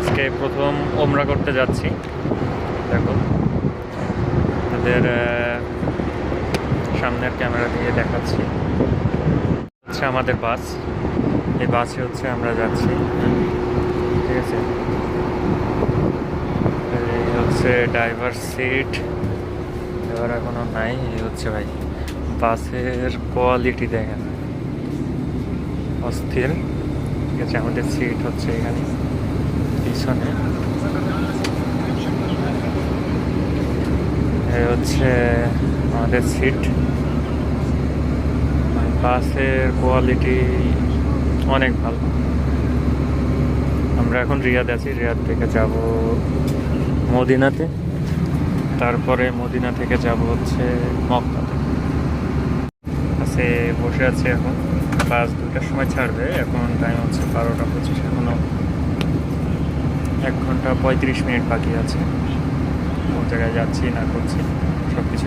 আজকে প্রথম ওমরা করতে যাচ্ছি। দেখো। তাদের সামনের ক্যামেরা দিয়ে দেখাচ্ছি। হচ্ছে আমাদের বাস। এই বাসে হচ্ছে আমরা যাচ্ছি। ঠিক আছে? হচ্ছে ড্রাইভার সিট এবার এখনও নাই, এই হচ্ছে ভাই বাসের কোয়ালিটি দেখেন। অস্থির। ঠিক আছে, আমাদের সিট হচ্ছে এখানে। পিছনে। হচ্ছে আমাদের সিট বাসের কোয়ালিটি অনেক ভালো। আমরা এখন রিয়াদ আছি, রিয়াদ থেকে যাব মদিনাতে। তারপরে মদিনা থেকে যাব হচ্ছে মক্কাতে। বাসে বসে আছে এখন। বাস দুটার সময় ছাড়বে, এখন টাইম হচ্ছে বারোটা পঁচিশ এখনও এক ঘণ্টা পঁয়ত্রিশ মিনিট বাকি আছে। কোন জায়গায় যাচ্ছি না করছি সব কিছু